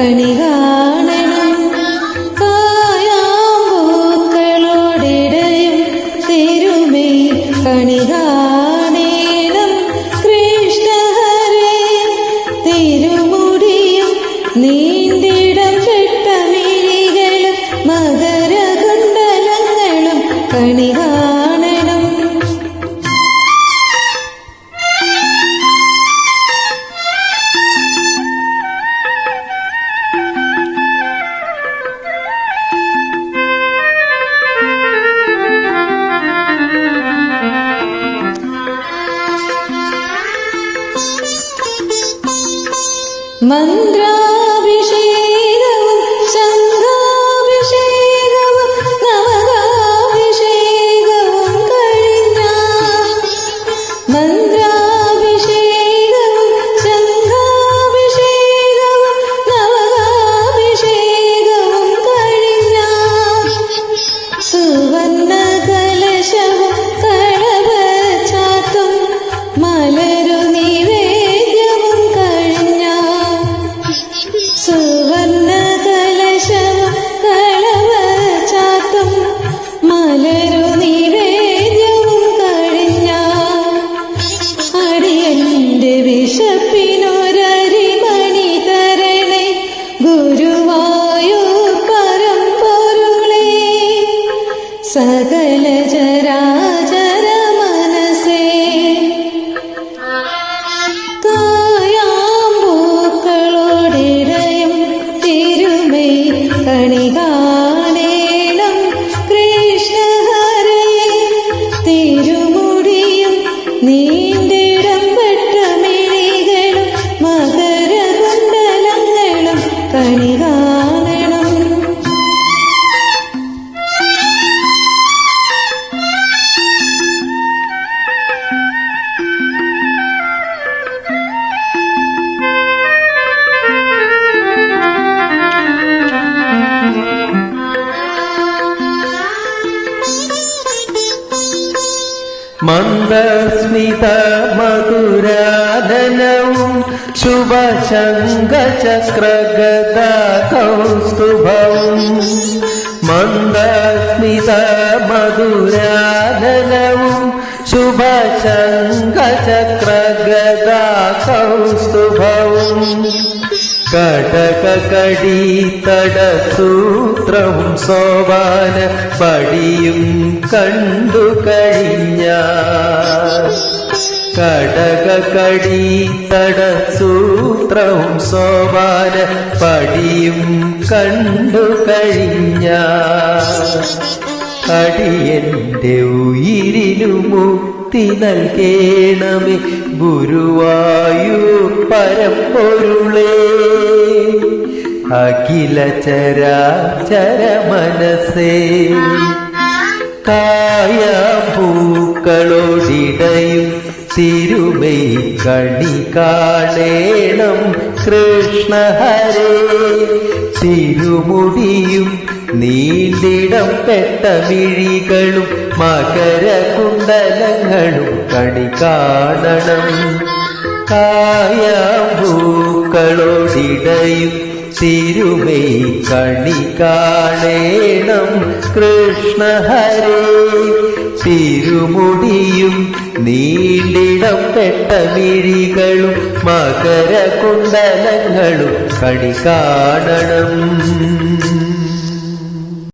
കണി കാണണം കായാമ്പൂക്കളോടിടയും തിരുമേ കണി കാണേണം കൃഷ്ണഹരേ തിരുമുടിയും നീണ്ടിടം പെട്ടമിഴികളും മകരകുണ്ടലങ്ങളും കണി Mandra. സകല ചരാചര മനസേ കായാമ്പൂക്കളോടിടയും തിരുമൈ കണി കാണേണം കൃഷ്ണ തിരുമുടിയും നീണ്ടിടം പെട്ടമിഴികളും മകരകുണ്ടലങ്ങളും കണി മന്ദസ്മിത മധുരാധനവും ശുഭശങ്കചക്രഗദ കൗസ്തുഭവും മന്ദസ്മിത മധുരാധനവും ശുഭശങ്കചക്രഗദ കൗസ്തുഭവും കടകടീതടസൂത്രവും സോവാന പടിയും കണ്ടു കഴിഞ്ഞ കടകടീതടസൂത്രവും സോവാന പടിയും കണ്ടു കഴിഞ്ഞ അടിയന്റെ ഉയിരിനു മുക്തി നൽകേണമേ ഗുരുവായൂർ പരമ്പൊരുളേ. അഖില ചരാചര മനസ്സേ കായാമ്പൂക്കളോടിടയും തിരുമൈ കണി കാണേണം കൃഷ്ണ ഹരേ തിരുമുടിയും നീണ്ടിടം പെട്ട മിഴികളും മകരകുണ്ടലങ്ങളും കണി കാണണം. കായാമ്പൂക്കളോടിടയും തിരുമൈ കണി കാണേണം. കൃഷ്ണ ഹരേ തിരുമുടിയും നീണ്ടിടം പെട്ട മിഴികളും മകരകുണ്ടലങ്ങളും കണി കാണണം.